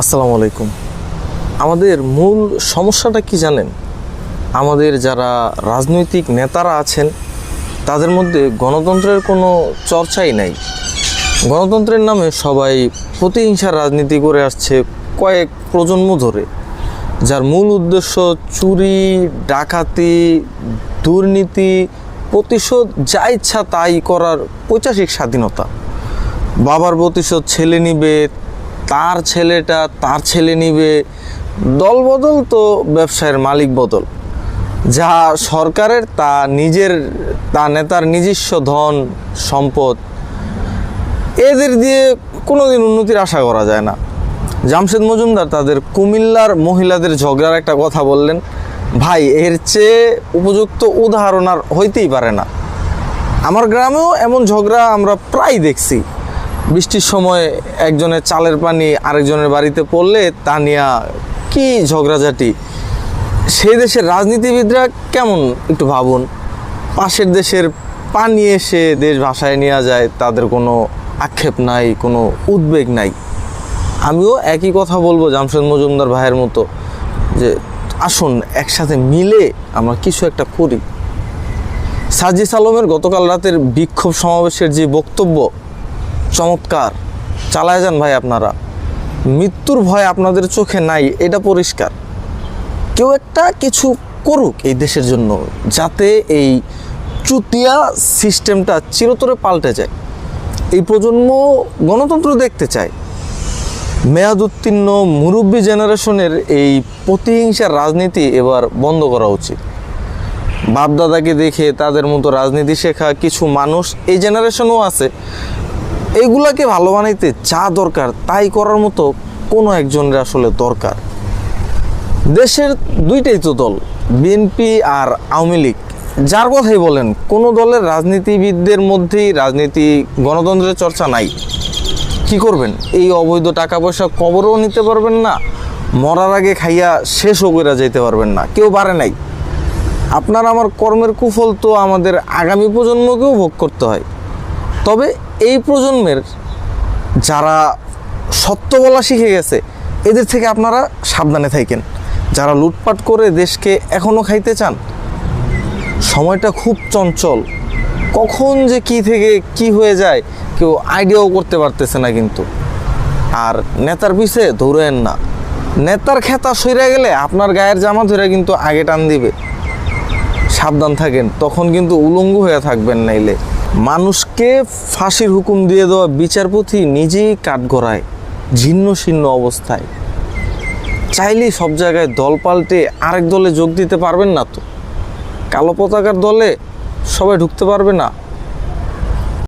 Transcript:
আসসালামু আলাইকুম। আমাদের মূল সমস্যাটা কি জানেন? আমাদের যারা রাজনৈতিক নেতারা আছেন, তাদের মধ্যে গণতন্ত্রের কোনো চর্চাই নাই। গণতন্ত্রের নামে সবাই প্রতিহিংসার রাজনীতি করে আসছে কয়েক প্রজন্ম ধরে, যার মূল উদ্দেশ্য চুরি, ডাকাতি, দুর্নীতি, প্রতিশোধ যা ইচ্ছা তাই করার পৈচাসিক স্বাধীনতা। বাবার প্রতিশোধ ছেলে নিবে তার ছেলেটা তার ছেলে নিবে। দল বদল তো ব্যবসায়ের মালিক বদল। যা সরকারের, তা নিজের, তা নেতার নিজস্ব ধন, সম্পদ। এদের দিয়ে কোনোদিন উন্নতির আশা করা যায় না। জামশেদ মজুমদার তাদের কুমিল্লার মহিলাদের ঝগড়ার একটা কথা বললেন। ভাই, এর চেয়ে উপযুক্ত উদাহরণ আর হইতেই পারে না। আমার গ্রামেও এমন ঝগড়া আমরা প্রায় দেখছি। বৃষ্টির সময় একজনের চালের পানি আরেকজনের বাড়িতে পড়লে তা নিয়ে কি ঝগড়াঝাটি? সেই দেশের রাজনীতিবিদরা কেমন একটু ভাবুন? পাশের দেশের পানি এসে দেশ ভাষায় নেওয়া যায়, তাদের কোনো আক্ষেপ নাই, কোনো উদ্বেগ নাই। আমিও একই কথা বলব জামশেদ মজুমদার ভাইয়ের মতো, যে আসুন একসাথে মিলে আমরা কিছু একটা করি। সাজিস আলমের গতকাল রাতের বিক্ষোভ সমাবেশের যে বক্তব্য চমৎকার। চালায় যান ভাই আপনারা। মৃত্যুর ভয় আপনাদের চোখে নাই, এটা পরিষ্কার। কেউ একটা কিছু করুক এই দেশের জন্য, যাতে এই চুতিয়া সিস্টেমটা চিরতরে পাল্টে যায়। এই প্রজন্ম গণতন্ত্র দেখতে চায়। মেয়াদ উত্তীর্ণ মুরব্বী জেনারেশনের এই প্রতিহিংসার রাজনীতি এবার বন্ধ করা উচিত। বাপদাদাকে দেখে তাদের মতো রাজনীতি শেখা কিছু মানুষ এই জেনারেশনও আছে। এইগুলাকে ভালো বানাইতে যা দরকার, তাই করার মতো কোনো একজনের আসলে দরকার। দেশের দুইটাই তো দল, বিএনপি আর আওয়ামী লীগ। যার কথাই বলেন, কোনো দলের রাজনীতিবিদদের মধ্যেই রাজনীতি, গণতন্ত্রের চর্চা নাই। কি করবেন? এই অবৈধ টাকা পয়সা কবরও নিতে পারবেন না, মরার আগে খাইয়া শেষও করে যেতে পারবেন না, কেউ পারে নাই। আপনার আমার কর্মের কুফল তো আমাদের আগামী প্রজন্মকেও ভোগ করতে হয়। তবে এই প্রজন্মের যারা সত্য বলা শিখে গেছে, এদের থেকে আপনারা সাবধানে থাকেন। যারা লুটপাট করে দেশকে এখনও খাইতে চান, সময়টা খুব চঞ্চল। কখন যে কি থেকে কি হয়ে যায়, কেউ আইডিয়াও করতে পারতেছে না কিন্তু। আর নেতার পিছে ধরেন না। নেতার খেতা সইরা গেলে আপনার গায়ের জামা ধরে কিন্তু আগে টান দিবে। সাবধান থাকেন, তখন কিন্তু উলঙ্গ হয়ে থাকবেন নাইলে। মানুষকে ফাঁসির হুকুম দিয়ে দেওয়া বিচারপতি নিজেই কাঠগড়ায় ঝিন্ন শীর্ণ অবস্থায়। চাইলেই সব জায়গায় দল পাল্টে আরেক দলে যোগ দিতে পারবেন না তো। কালো পতাকার দলে সবাই ঢুকতে পারবে না।